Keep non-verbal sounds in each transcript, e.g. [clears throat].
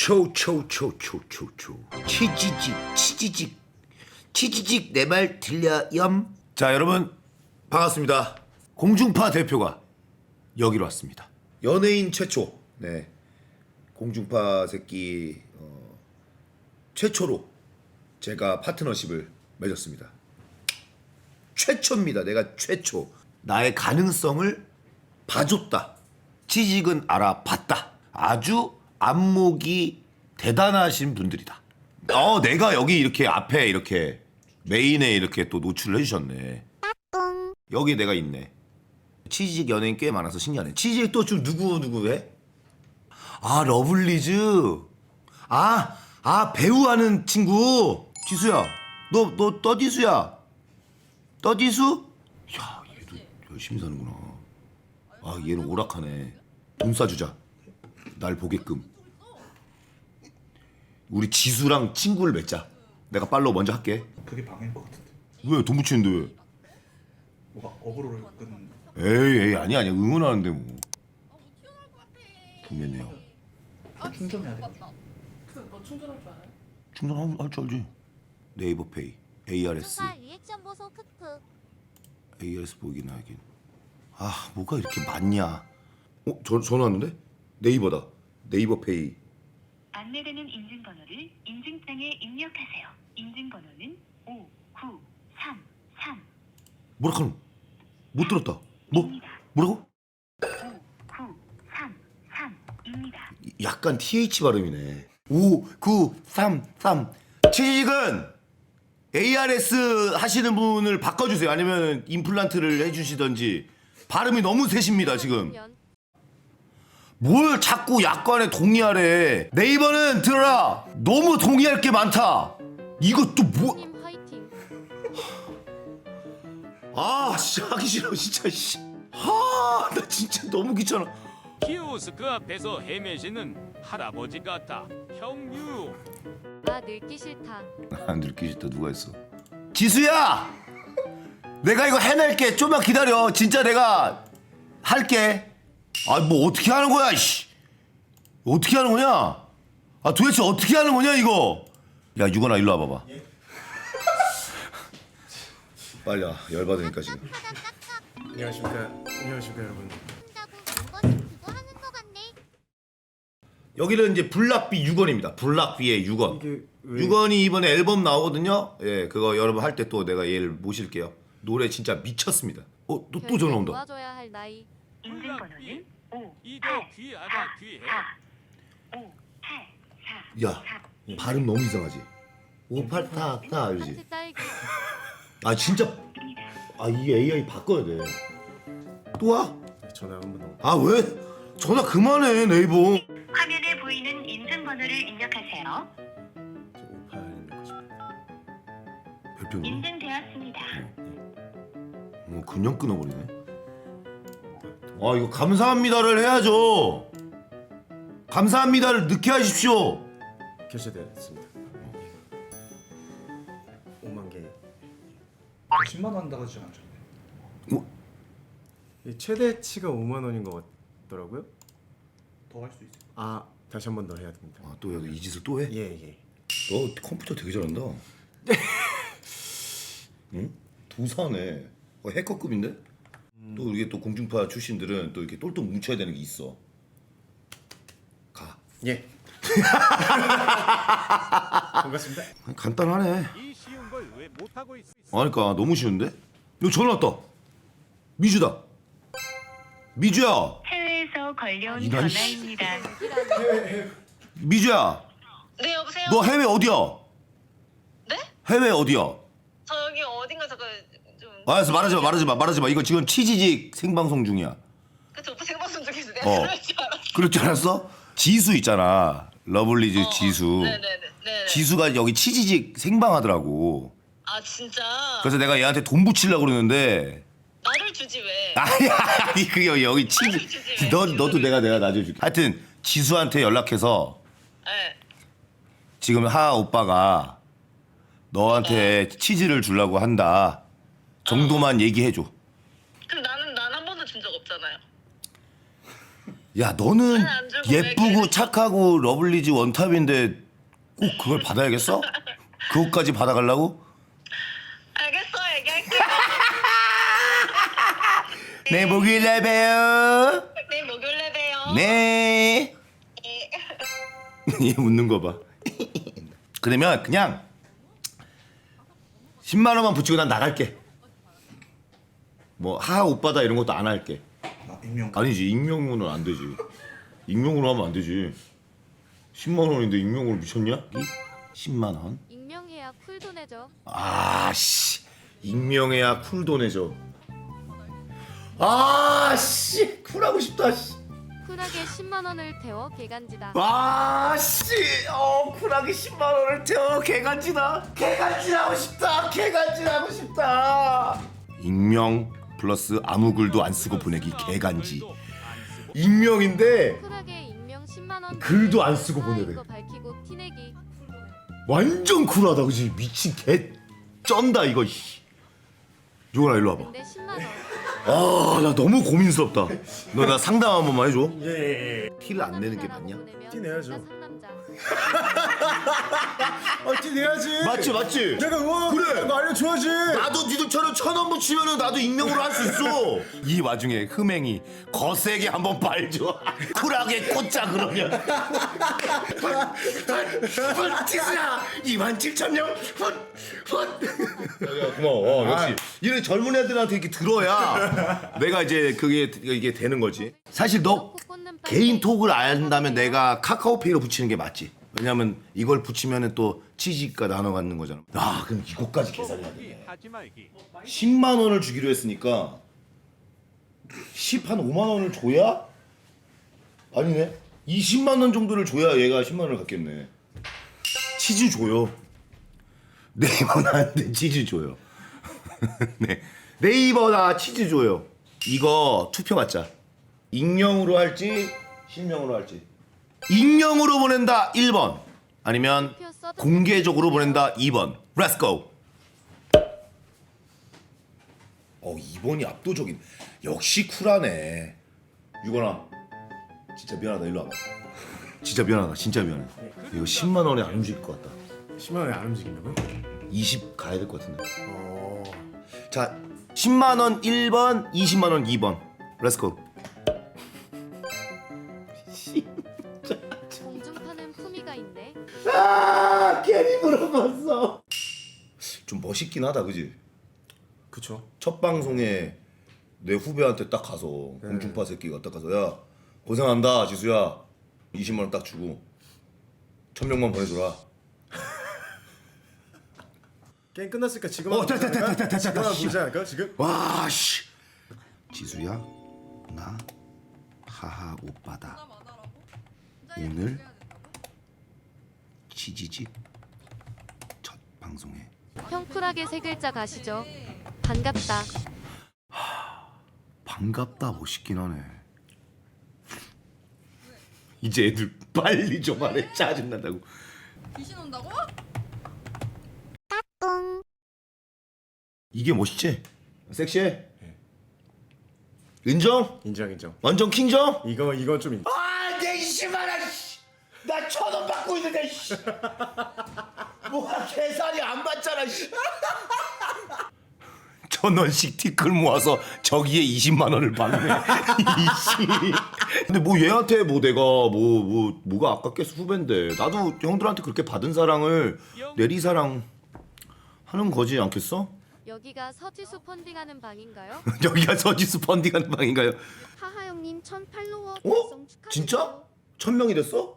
초초초초초초 치지직 치지직 치지직 내 말 들려 염? 자 여러분 반갑습니다. 공중파 대표가 여기로 왔습니다. 연예인 최초 네 공중파 새끼 어, 최초로 제가 파트너십을 맺었습니다. 최초입니다. 내가 최초. 나의 가능성을 봐줬다. 지직은 알아봤다. 아주 안목이 대단하신 분들이다. 어, 내가 여기 이렇게 앞에 이렇게 메인에 이렇게 또 노출을 해주셨네. 여기 내가 있네. 치즈직 연예인 꽤 많아서 신기하네. 치즈직 또 좀 누구 누구 해? 아 러블리즈. 아, 아 배우 하는 친구. 지수야, 너 너 떠지수야. 떠지수? 야, 얘도 열심히 사는구나. 아, 얘는 오락하네. 돈 쏴주자. 날 보게끔. 우리 지수랑 친구를 맺자. 내가 팔로우 먼저 할게. 그게 방해인 것 같은데 왜 돈 붙이는데 왜? 뭐가 어그로를 끄는 에이, 에이 아니 아니 응원하는데 뭐. 분명해요. 충전해야 돼너 충전할 줄 알아요? 충전할 줄 알지. 네이버 페이, ARS, 추가 리액션 보소 크크 ARS 보이긴 하긴. 아, 뭐가 이렇게 많냐? 어, 저 전화 왔는데? 네이버다. 네이버 페이. 안내되는 인증번호를 인증장에 입력하세요. 인증번호는 5933입니다. 뭐라 카노? 못 들었다. 뭐? 뭐라고? 5933입니다. 약간 TH 발음이네. 5, 9, 3, 3. 치직은 ARS 하시는 분을 바꿔주세요. 아니면 임플란트를 해주시던지. 발음이 너무 세십니다, 지금. 뭘 자꾸 약관에 동의하래. 네이버는 들어라. 너무 동의할 게 많다. 이것도 뭐. 님 화이팅 아, 진짜 하기 싫어, 진짜, 씨. 아, 나 진짜 너무 귀찮아. 키오스크 앞에서 헤매시는 할아버지 같아. 형유. 아 늙기 싫다 안 들기 싫다 누가 했어? 지수야! 내가 이거 해낼게. 좀만 기다려. 진짜 내가 할게. 아, 뭐 어떻게 하는 거야, 씨. 어떻게 하는 거냐? 아, 도대체 어떻게 하는 거냐, 이거? 야, 유건아, 일로 와봐봐. [laughs] 빨리 와. 열받으니까 지금. 안녕하십니까 안녕하십니까 여러분 여기는 이제 블락비 6원입니다. 블락비의 6원. 이게 왜 6원이 이번에 앨범 나오거든요. 예, 그거 여러분 할 때 또 내가 얘를 모실게요. 노래 진짜 미쳤습니다. 어, 또, 또 전화 온다. 도와줘야 할 나이 인증번호는 이도 귀하다 귀해. 5844. 야, 발음 너무 이상하지? 오팔타타 이러지? 하트 딸기 아 진짜 아이 AI 바꿔야 돼. 또 와? 전화 한번 더아 왜? 전화 그만해 네이버. 화면에 보이는 인증번호를 입력하세요. 58입니다 별표는? 인증되었습니다. 어 그냥 끊어버리네. 아 이거 감사합니다를 해야죠. 감사합니다를 늦게 하십시오. 결제되었습니다 5만 개 10만 원 한다고 하지 않았죠? 이 최대치가 5만 원인 것 같더라고요 더 할 수 있어요 아 다시 한 번 더 해야 됩니다 아또 여기 이 짓을 또 해? 예 예 너 컴퓨터 되게 잘한다. [laughs] 응? 도사네. 어, 해커급인데? 또 이게 또 공중파 출신들은 또 이렇게 똘똘 뭉쳐야 되는 게 있어. 가. 예. [laughs] 반갑습니다 간단하네. 이 쉬운 걸 왜 못하고 있어? 아니까 너무 쉬운데? 너 전화 왔다. 미주다. 미주야. 해외에서 걸려온 이런 씨. 전화입니다. 미주야. 네 여보세요. 너 해외 어디야? 네? 해외 어디야? 저 여기 어딘가 잠깐 좀. 알았어 말하지 마 말하지 마 말하지 마. 이거 지금 치지직 생방송 중이야. 그쵸 오빠 생방송 중에서 내가 어. 그럴 줄 알았어. 그럴 줄 알았어? 지수 있잖아. 러블리즈 어, 어. 지수. 네네네. 네네. 지수가 여기 치지직 생방하더라고. 아 진짜. 그래서 내가 얘한테 돈 붙이려고 그러는데 나를 주지 왜? 아니 아니 그게 여기, 여기 치지 너 너도 내가 내가 나중에 줄게. 하여튼 지수한테 연락해서 네. 지금 하 오빠가 너한테 치즈를 주려고 한다 정도만 얘기해 줘. 그럼 나는 난 한 번도 준적 없잖아요. 야 너는 안 주고 왜 예쁘고 착하고 러블리즈 원탑인데 꼭 그걸 받아야겠어? 그것까지 받아가려고? 알겠어 얘기할게요. 네 [laughs] 목요일날 봬요 네 목요일에 봬요. 네 얘 [laughs] 웃는 거 봐 그러면 그냥 10만 원만 붙이고 난 나갈게 뭐 하하 오빠다 이런 것도 안 할게 아, 익명. 아니지 익명으로는 안 되지 익명으로 하면 안 되지 10만 원인데 익명으로 미쳤냐? 이 10만 원? 익명해야 쿨도 내죠. 아씨 익명해야 쿨도 내죠 아씨 쿨하고 싶다 씨. 쿨하게 10만 원을 태워 개간지다. 아씨 어 쿨하게 10만 원을 태워 개간지다 개간지하고 싶다 개간지하고 싶다 익명 플러스 아무 글도 안 쓰고 보내기 개간지 익명인데 쿨하게 익명 10만 원. 글도 안 쓰고 보내래. 거 밝히고 티내기. 완전 쿨하다 그지 미친 개 쩐다 이거 씨. 요거라 일로 와봐 근데 10만 원. 아 나 너무 고민스럽다 너 나 상담 한 번만 해줘 예. 티를 안 내는 게 맞냐? 티 내야죠. 나 상남자. [laughs] 아 티 내야지. 맞지 맞지? 내가 응원 그래. 거 알려줘야지. 나도 니들처럼 천 원 붙이면은 나도 익명으로 할 수 있어. [laughs] 이 와중에 흠행이 거세게 한번 빨줘 [laughs] 쿨하게 꽂자 그러면. 티스야! 2만 7천 명! 고마워. 어, 역시. 이런 젊은 애들한테 이렇게 들어야 내가 이제 그게 이게 되는 거지. 사실 너 개인 톡을 안다면 내가 카카오페이로 붙이는 게 맞지. 왜냐면 이걸 붙이면은 또 치즈가 나눠 갖는 거잖아. 아, 그럼 이거까지 계산해야 돼. 하지 말기 10만 원을 주기로 했으니까 10한 5만 원을 줘야 아니네. 20만 원 정도를 줘야 얘가 10만 원을 갖겠네. 치즈 줘요. 네이버 나한테 치즈 줘요. [laughs] 네. 네이버 나 치즈 줘요. 이거 투표 받자. 익명으로 할지 실명으로 할지. 익명으로 보낸다 1번. 아니면 공개적으로 보낸다 2번. Let's go. 어 2번이 압도적인. 역시 쿨하네. 유건아. 진짜 미안하다. 일로 와봐. 진짜 미안하다. 진짜 미안해. 이거 10만 원에 안 움직일 것 같다. 10만 원에 안 움직인다고요? 20 가야 될 것 같은데. 어. 자, 10만 원 1번, 20만 원 2번. Let's go. 공중파는 품위가 있네. 아, 괜히 물어봤어. 좀 멋있긴 하다, 그지? 그쵸. 첫 방송에 내 후배한테 딱 가서 공중파 새끼가 딱 가서 야 고생한다 지수야 20만 원 딱 주고 천 명만 보내줘라. [laughs] 게임 끝났으니까 지금 어, 됐다, 됐다, 됐다, 됐다, 지금 됐다, 한번 씨. 보자 할까 지금? 와 씨. 지수야 나 하하 오빠다. 오늘 치지직 첫 방송에 형 쿨하게 세 글자 가시죠. 반갑다. 반갑다 멋있긴 하네. 이제 애들 빨리 좀 하래 짜증난다고. 귀신 온다고? 이게 멋있지? 섹시해? 인정? 인정 인정. 완전 킹정? 이거 이건 좀 인... 아, 내 이씨발아, 나천 원 받고 있는데, 씨. 뭐가 계산이 안 맞잖아, 씨. 천 원씩 티끌 모아서 저기에 20만 원을 받네. [laughs] 근데 뭐 얘한테 뭐 내가 뭐 뭐 뭐, 가 아깝겠어 후배인데 나도 형들한테 그렇게 받은 사랑을 내리 사랑 하는 거지 않겠어? 여기가 서지수 펀딩하는 방인가요? [laughs] 여기가 서지수 펀딩하는 방인가요? 하하 형님 천 팔로워 어? 달성 축하드려요. 진짜? 천 명이 됐어?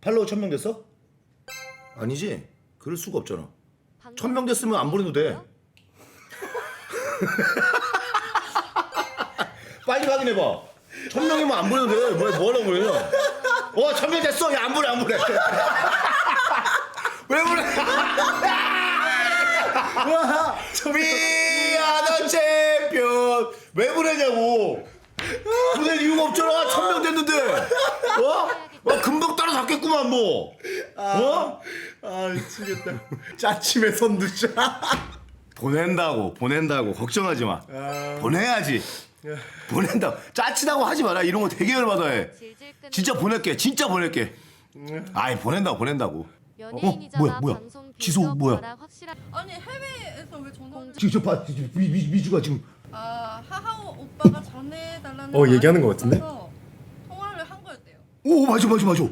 팔로워 천명 됐어? 아니지. 그럴 수가 없잖아. 방금 천 명 됐으면 안 보내도 돼. [laughs] 빨리 확인해봐. 천 명이면 안 보내도 돼. 뭐 뭐라고 그래요? 어, 천명 됐어. 야, 안 보내, 안 보내. [laughs] 왜 보내? [laughs] 와, 미아더 챔피언. 왜 보내냐고. 보낼 이유가 없잖아. 천명 됐는데. 어? 어, 금방 따라잡겠구만 뭐. 어? 아 미치겠다. 짜침에 선두자. [laughs] 보낸다고, 보낸다고. 걱정하지 마. 아, 보내야지. 보낸다. 짜치다고 하지 마라. 이런 거 되게 열받아 해. 질질 끄는 진짜 보낼게. 진짜 보낼게. 아이 보낸다고 보낸다고. 연예인이잖아. 어? 뭐야, 뭐야? 방송 지소 비디오 뭐야? 봐라, 확실한 아니 해외에서 왜 전화를? 지금 저 봐. 지금 미, 미, 미주가 지금 아 하하오 오빠가 전해달라는. 어, 얘기하는 것 같은데? 있어서 통화를 한 거였대요. 오 맞아 맞아 맞아.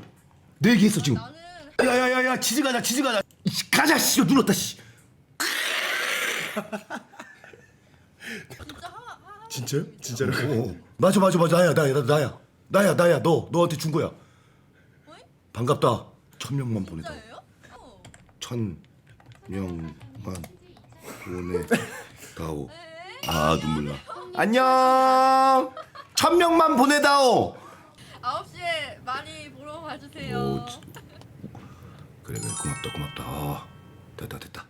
내 얘기했어 지금. 나는 야야야야 치즈 가자 치즈 가자. 이씨, 가자 씨 눌렀다 씨. 진짜 하하 하하. 진짜요? 진짜로? 오, 맞아 맞아 맞아 나야 나야 나, 나야 나야 나야 너 너한테 준 거야. 어이? 반갑다. 천 명만 보내다. 진짜예요? 어. 천 명만 보내다오. 아 눈물 나. 안녕. 천 명만 보내다오. 9시에 많이 보러 와주세요. 오, 지- 그래 그래 고맙다 고맙다. 아, 됐다 됐다.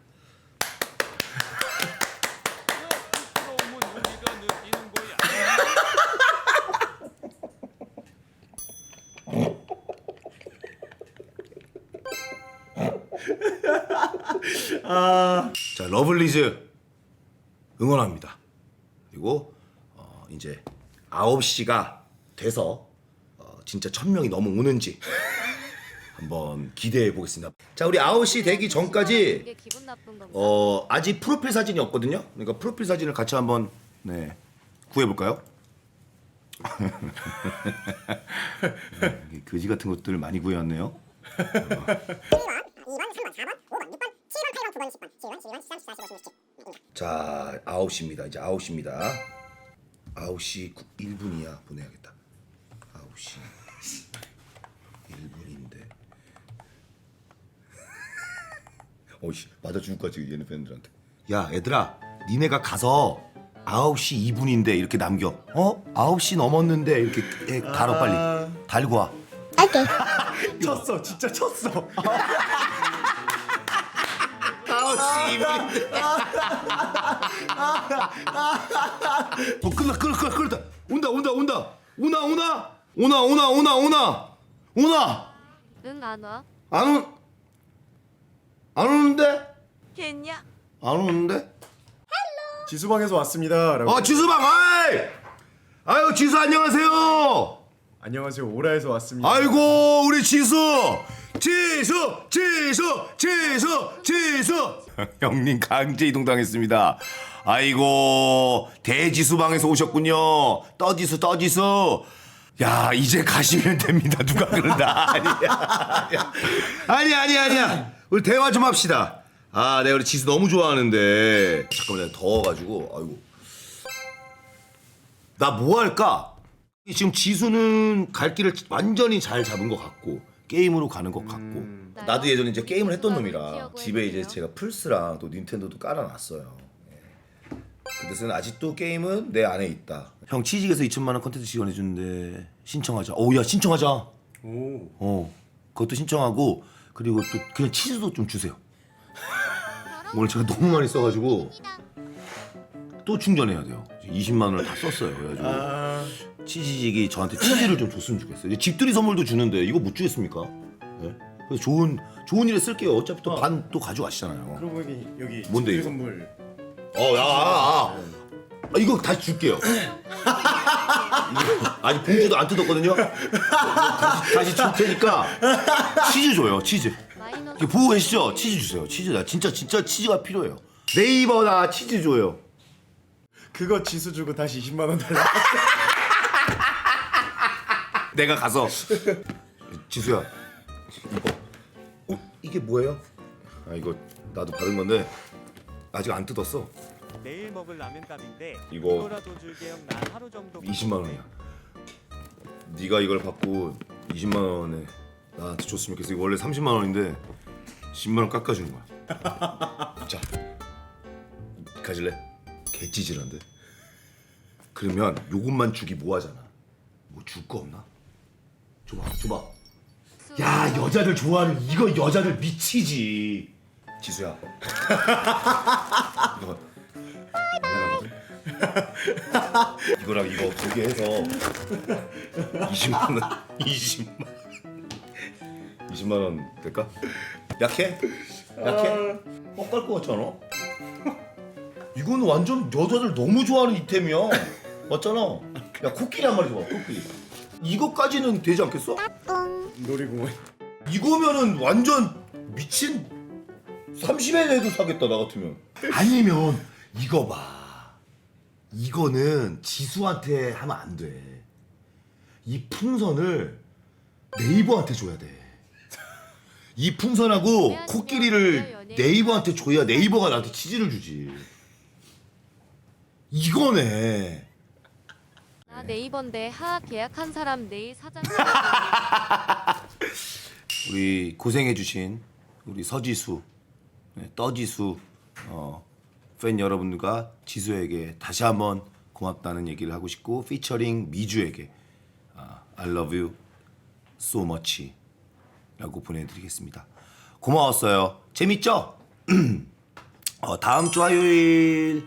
자 러블리즈 응원합니다. 그리고 어, 이제 9시가 돼서 어, 진짜 천 명이 넘어 오는지 [laughs] 한번 기대해 보겠습니다. 자 우리 9시 되기 전까지 이게 기분 나쁜 건가? 어 아직 프로필 사진이 없거든요. 그러니까 프로필 사진을 같이 한번 네 구해 볼까요? [laughs] 거지 같은 것들 많이 구해왔네요. [laughs] 자 9시입니다. 이제 9시입니다. 9시 1분이야 보내야겠다. 9시 1분인데. [laughs] 어이씨 맞아 죽을 거야 지금 얘네 팬들한테 야 얘들아 니네가 가서 9시 2분인데 이렇게 남겨 어? 9시 넘었는데 이렇게 해, 달어 빨리 달고 와 [laughs] 쳤어 진짜 쳤어 9시 [laughs] 2분인데 어 끝나 끝나 끝나 끝나. 온다 온다 온다. 오나 오나? 오나 오나 오나 오나? 오나? 응 안 와? 안 온? 안 오는데? 겠냐? 안 오는데? 지수방에서 왔습니다 라고 아 지수방 아이! 아유 지수 안녕하세요. 안녕하세요. 오라에서 왔습니다. 아이고 우리 지수 지수 지수 지수 지수 형님 강제 이동당했습니다. 아이고 대지수방에서 오셨군요. 떠지수 떠지수. 야 이제 가시면 됩니다. 누가 그런다 [laughs] 아니야. 아니야 아니야 아니야. 우리 대화 좀 합시다. 아 내가 우리 지수 너무 좋아하는데. 잠깐만 내가 더워가지고. 아이고. 나 뭐 할까? 지금 지수는 갈 길을 완전히 잘 잡은 것 같고 게임으로 가는 것 같고 나도 예전에 이제 게임을 했던 놈이라 집에 이제 제가 플스랑 또 닌텐도도 깔아놨어요. 예. 그래서 아직도 게임은 내 안에 있다. 형 취직에서 2천만 원 컨텐츠 지원해 주는데 신청하자. 오야 신청하자. 오 어 그것도 신청하고 그리고 또 그냥 치즈도 좀 주세요. [laughs] 오늘 제가 너무 많이 써가지고 또 충전해야 돼요. 20만 원을 다 썼어요. 그래가지고 아, 치즈직이 저한테 치즈를 좀 줬으면 좋겠어요. 집들이 선물도 주는데 이거 못 주겠습니까? 네? 그래서 좋은 좋은 일에 쓸게요. 어차피 또 반 또 가져가시잖아요. 그러고 보니 여기 뭔데, 집들이? 선물 어, 야, 아, 아. 아, 이거 다시 줄게요. [laughs] 아직 봉지도 안 뜯었거든요. 다시, 다시 줄 테니까 치즈 줘요. 치즈. 이거 보고 계시죠? 치즈 주세요. 치즈 나 진짜 진짜 치즈가 필요해요. 네이버나 치즈 줘요. 그거 지수 주고 다시 20만 원 달라 [laughs] 내가 가서 지수야 이거 어, 이게 뭐예요? 아 이거 나도 받은 건데 아직 안 뜯었어. 내일 먹을 라면 값인데 이거 이거라도 줄게 형나 하루 정도 20만 원이야. 네가 이걸 받고 20만 원에 나한테 줬으면 좋겠어. 이거 원래 30만 원인데 10만 원 깎아주는 거야. 자, 가질래? 개찌질한데. 그러면 요것만 주기 뭐하잖아. 뭐 줄 거 없나? 줘봐, 줘봐. 야 여자들 좋아하는 이거 여자들 미치지. 지수야. [laughs] 이거 말해가거든. [laughs] 이거랑 이거 두 개 해서 [laughs] 20만 원 20만 20만 원 될까? 약해? 약해? 헛갈 것 같지 않아? 이거는 완전 여자들 너무 좋아하는 이템이야 맞잖아. 야 코끼리 한 마리 줘봐. 코끼리. 이거까지는 되지 않겠어? 놀이공원. 이거면은 완전 미친 30회에도 사겠다 나 같으면. 아니면 이거 봐. 이거는 지수한테 하면 안 돼. 이 풍선을 네이버한테 줘야 돼. 이 풍선하고 코끼리를 네이버한테 줘야 네이버가 나한테 치즈를 주지. 이거네. 아 네이버인데 하하 계약한 사람 내일 사장 [laughs] 우리 고생해주신 우리 서지수, 네, 떠지수 어, 팬 여러분들과 지수에게 다시 한번 고맙다는 얘기를 하고 싶고 피처링 미주에게 아, I love you so much 라고 보내드리겠습니다. 고마웠어요. 재밌죠? [clears throat] 어, 다음 주 화요일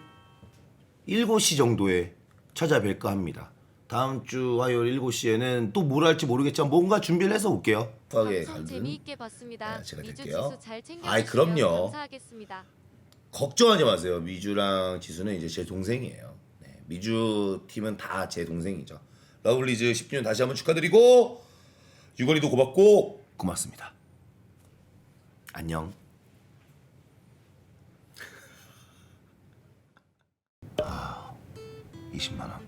7시 정도에 찾아뵐까 합니다. 다음 주 화요일 7시에는 또 뭘 할지 모르겠지만 뭔가 준비를 해서 올게요. 방송 재미있게 봤습니다. 네, 제가 미주 될게요. 지수 잘 챙겨 아이, 그럼요. 감사하겠습니다. 걱정하지 마세요. 미주랑 지수는 이제 제 동생이에요. 네, 미주 팀은 다 제 동생이죠. 러블리즈 10주년 다시 한번 축하드리고 유건이도 고맙고 고맙습니다. 안녕. 아, 20만 원.